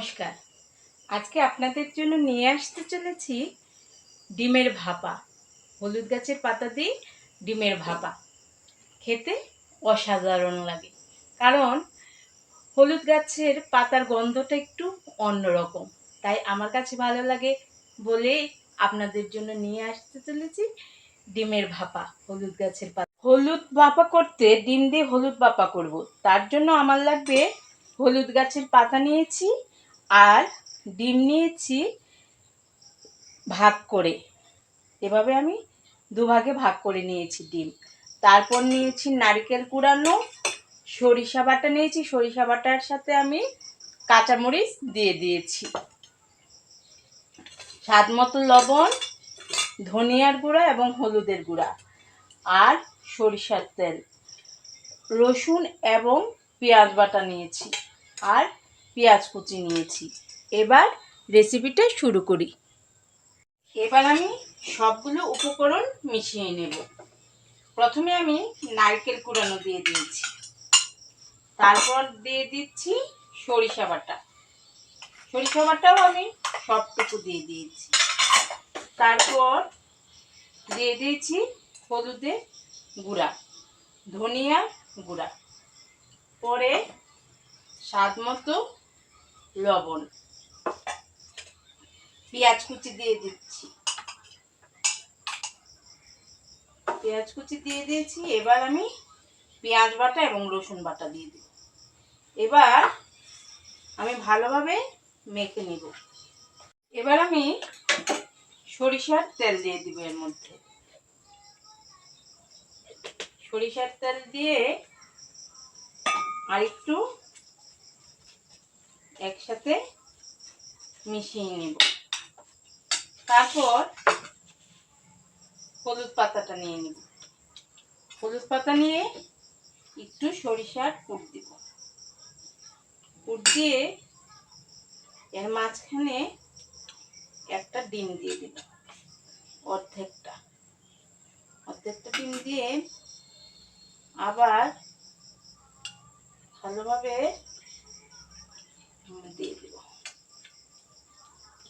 নমস্কার। আজকে আপনাদের জন্য নিয়ে আসতে চলেছি ডিমের ভাপা। হলুদ গাছের পাতা দিয়ে ডিমের ভাপা। খেতে অসাধারণ লাগে। কারণ হলুদ গাছের পাতার গন্ধটা একটু অন্যরকম তাই আমার কাছে ভালো লাগে বলে আপনাদের জন্য নিয়ে আসতে চলেছি ডিমের ভাপা, হলুদ গাছের পাতা। হলুদ ভাপা করতে ডিম দিয়ে হলুদ ভাপা করব। তার জন্য আমার লাগবে হলুদ গাছের পাতা নিয়েছি আর ডিম নিয়েছি ভাগ করে। এভাবে আমি দুভাগে ভাগ করে নিয়েছি ডিম। তারপর নিয়েছি নারকেল কুড়ানো, সরিষা বাটা নিয়েছি, সরিষা বাটার সাথে আমি কাঁচামরিচ দিয়ে দিয়েছি। স্বাদ মতো লবণ, ধনিয়ার গুঁড়া এবং হলুদের গুঁড়া আর সরিষার তেল, রসুন এবং পেঁয়াজ বাটা নিয়েছি আর পেঁয়াজ কুচি নিয়েছি। এবার রেসিপিটা শুরু করি। এবার আমি সবগুলো উপকরণ মিশিয়ে নেব। প্রথমে আমি নারকেল কুড়ানো দিয়ে দিয়েছি। তারপর দিয়ে দিচ্ছি সরিষা বাটা। সরিষা বাটাও আমি সবটুকু দিয়ে দিয়েছি। তারপর দিয়ে দিয়েছি হলুদের গুঁড়া ধনিয়া গুঁড়া। পরে স্বাদ মতো লবণ। পেঁয়াজ কুচি দিয়ে দিচ্ছি। পেঁয়াজ কুচি দিয়ে দিয়েছি। এবার আমি পেঁয়াজ বাটা এবং রসুন বাটা দিয়ে দিই এবার আমি ভালোভাবে মেখে নিব। এবার আমি সরিষার তেল দিয়ে দিব এর মধ্যে। সরিষার তেল দিয়ে আর একটু একসাথে মিশিয়ে নেব। তারপর হলুদ পাতাটা নিয়ে নেব। হলুদ পাতা নিয়ে একটু সরিষার পুর দিব। পুর দিয়ে এর মাঝখানে একটা ডিম দিয়ে দিব। অর্ধেকটা। অর্ধেকটা ডিম দিয়ে আবার ভালোভাবে দিয়ে দিব।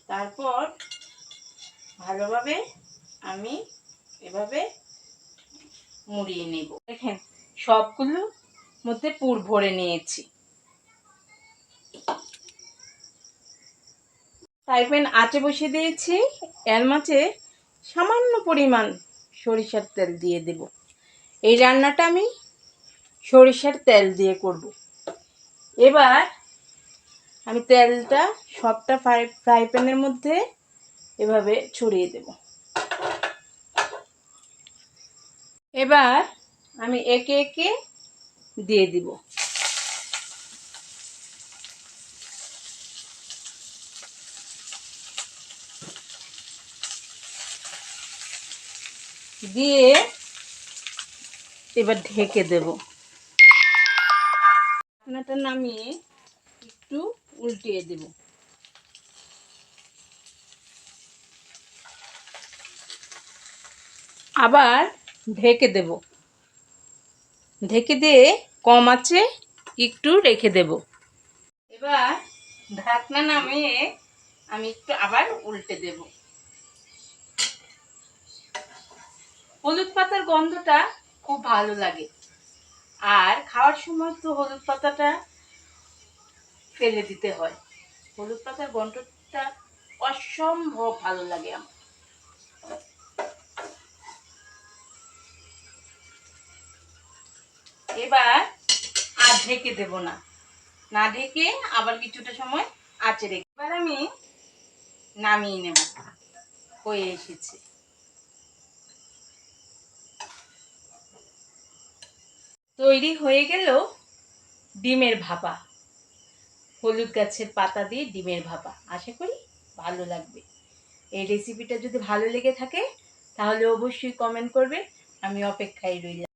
তারপর ভালোভাবে আমি এভাবে মুড়িয়ে নেব। দেখেন, সবগুলো মধ্যে পুর ভরে নিয়েছি। ফ্রাই প্যান আঁচে বসিয়ে দিয়েছি। এর মাঝে সামান্য পরিমাণ সরিষার তেল দিয়ে দেব। এই রান্নাটা আমি সরিষার তেল দিয়ে করব। এবার আমি তেলটা সবটা ফ্রাই ফ্রাই প্যানের মধ্যে এভাবে ছড়িয়ে দেব। এবার আমি একে একে দিয়ে দিব। দিয়ে এবার ঢেকে দেব। ঢাকনাটা নামিয়ে উল্টিয়ে দেব। আবার ঢেকে দেব। ঢেকে দিয়ে কম আছে, একটু রেখে দেব। এবার ঢাকনা নামিয়ে আমি একটু আবার উল্টে দেব। হলুদ পাতার গন্ধটা খুব ভালো লাগে। আর খাওয়ার সময় তো হলুদ পাতাটা ফেলে দিতে হয়। হলুদ পাতার গন্ধটা অসম্ভব ভালো লাগে আমার। এবার আর ঢেকে দেব না। না ঢেকে আবার কিছুটা সময় আঁচে রেখে এবার আমি নামিয়ে নেব। হয়ে এসেছে। তৈরি হয়ে গেল ডিমের ভাপা। হলুদ গাছের পাতা দিয়ে ডিমের ভাপা। আশা করি ভালো লাগবে। এই রেসিপিটা যদি ভালো লেগে থাকে, তাহলে অবশ্যই কমেন্ট করবে। আমি অপেক্ষায় রইলাম।